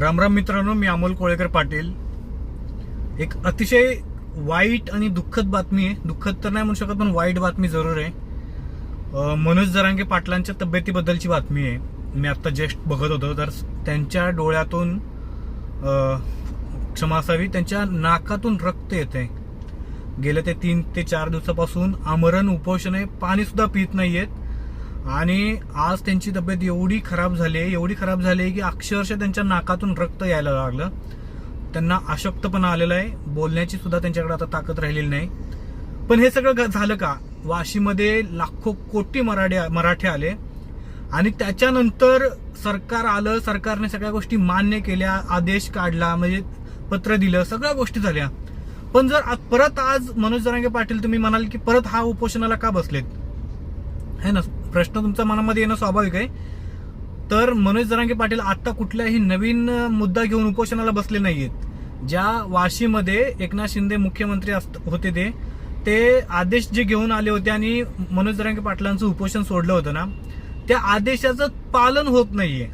रामराम मित्रांनो मी अमोल कोळेकर पाटील. एक अतिशय वाईट आणि दुःखद बातमी आहे. दुःखद तर नाही म्हणू शकत पण वाईट बातमी जरूर आहे. मनोज जरांगे पाटलांच्या तब्येतीबद्दलची बातमी आहे. मी आत्ता जस्ट बघत होतो तर त्यांच्या डोळ्यातून क्षमा असावी. त्यांच्या नाकातून रक्त येते गेल्या ते तीन ते चार दिवसापासून आमरण उपोषण आहे. पाणीसुद्धा सुद्धा नाही आहेत आणि आज त्यांची तब्येत एवढी खराब झाली आहे एवढी खराब झाली आहे की अक्षरशः त्यांच्या नाकातून रक्त यायला लागलं. त्यांना अशक्तपणा आलेला आहे. बोलण्याची सुद्धा त्यांच्याकडे आता ताकद राहिलेली नाही. पण हे सगळं ग- झालं का? वाशीमध्ये लाखो कोटी मराठे मराठे आले. आणि त्याच्यानंतर सरकार आलं सरकारने सगळ्या गोष्टी मान्य केल्या आदेश काढला म्हणजे पत्र दिलं सगळ्या गोष्टी झाल्या. पण जर परत आज मनोज जरांगे पाटील तुम्ही म्हणाल की परत हा उपोषणाला का बसलेत? है ना? प्रश्न तुमच्या मनामध्ये येणं स्वाभाविक आहे. तर मनोज जरांगे पाटील आता कुठल्याही नवीन मुद्दा घेऊन उपोषणाला बसले नाहीयेत. ज्या वाशीमध्ये एकनाथ शिंदे मुख्यमंत्री असत- होते ते ते आदेश जे घेऊन आले होते आणि मनोज जरांगे पाटलांचं उपोषण सोडलं होतं ना त्या आदेशाचं पालन होत नाहीये.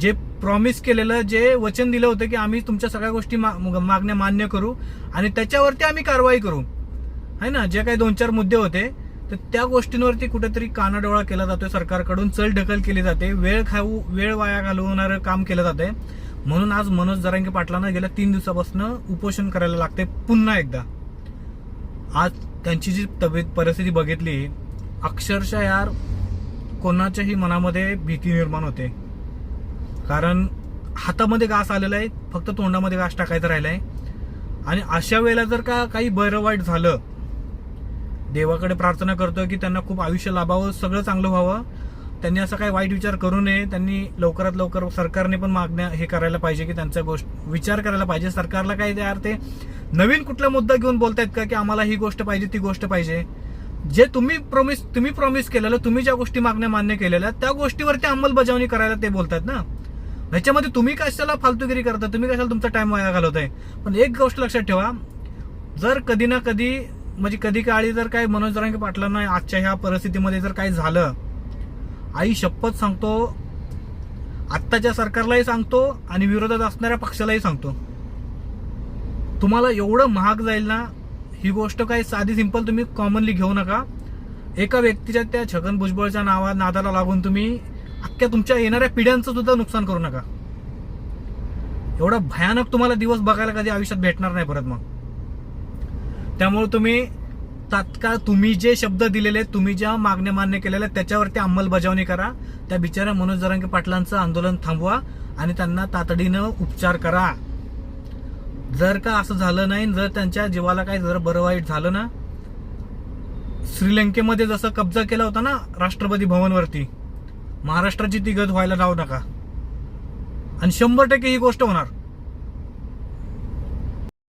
जे प्रॉमिस केलेलं जे वचन दिलं होतं की आम्ही तुमच्या सगळ्या गोष्टी मा- मागण्या मान्य करू आणि त्याच्यावरती आम्ही कारवाई करू. है ना? जे काही दोन चार मुद्दे होते तर त्या गोष्टींवरती कुठेतरी कानाडोळा केला जातोय सरकारकडून. चल ढकल केली जाते. वेळ खाऊ वेळ वाया घालवणारं काम केलं जाते म्हणून आज मनोज जरांगे पाटलांना गेल्या तीन दिवसापासून उपोषण करायला लागते पुन्हा एकदा. आज त्यांची जी तब्येत परिस्थिती बघितली अक्षरशः यार कोणाच्याही मनामध्ये भीती निर्माण होते. कारण हातामध्ये घास आलेला आहे फक्त तोंडामध्ये घास टाकायचं आहे आणि अशा वेळेला जर का काही बरं वाईट झालं देवाकडे प्रार्थना करतोय की त्यांना खूप आयुष्य लाभावं सगळं चांगलं व्हावं. त्यांनी असं काही वाईट विचार करू नये. त्यांनी लवकरात लवकर सरकारने पण मागण्या हे करायला पाहिजे की त्यांचा गोष्ट विचार करायला पाहिजे. सरकारला काय यार ते नवीन कुठला मुद्दा घेऊन बोलतायत का की आम्हाला ही गोष्ट पाहिजे ती गोष्ट पाहिजे? जे तुम्ही प्रॉमिस तुम्ही प्रॉमिस केलेलं तुम्ही ज्या गोष्टी मागण्या मान्य केलेल्या त्या गोष्टीवरती अंमलबजावणी करायला ते बोलतात ना? ह्याच्यामध्ये तुम्ही कशाला फालतूगिरी करता? तुम्ही कशाला तुमचा टाइम वाया घालवताय? पण एक गोष्ट लक्षात ठेवा. जर कधी ना कधी म्हणजे कधी काळी जर काही मनोज रांगे पाटलांना आजच्या ह्या परिस्थितीमध्ये जर काही झालं आई शपथ सांगतो आत्ताच्या सरकारलाही सांगतो आणि विरोधात असणाऱ्या पक्षालाही सांगतो. तुम्हाला एवढं महाग जाईल ना ही गोष्ट काही साधी सिंपल तुम्ही कॉमनली घेऊ नका. एका व्यक्तीच्या त्या छगन भुजबळच्या नावा नादाला लागून तुम्ही अख्ख्या तुमच्या येणाऱ्या पिढ्यांचं सुद्धा नुकसान करू नका. एवढा भयानक तुम्हाला दिवस बघायला कधी आयुष्यात भेटणार नाही परत मग. त्यामुळे तुम्ही तात्काळ तुम्ही जे शब्द दिलेले तुम्ही ज्या मागण्या मान्य केलेल्या आहेत, त्याच्यावरती अंमलबजावणी करा. त्या बिचाऱ्या मनोज जरांगे पाटलांचं आंदोलन थांबवा आणि त्यांना तातडीनं उपचार करा. जर का असं झालं नाही जर त्यांच्या जीवाला काही जर बरं वाईट झालं ना श्रीलंकेमध्ये जसं कब्जा केला होता ना राष्ट्रपती भवनवरती महाराष्ट्राची ती गत व्हायला लावू नका. आणि शंभर टक्के ही गोष्ट होणार.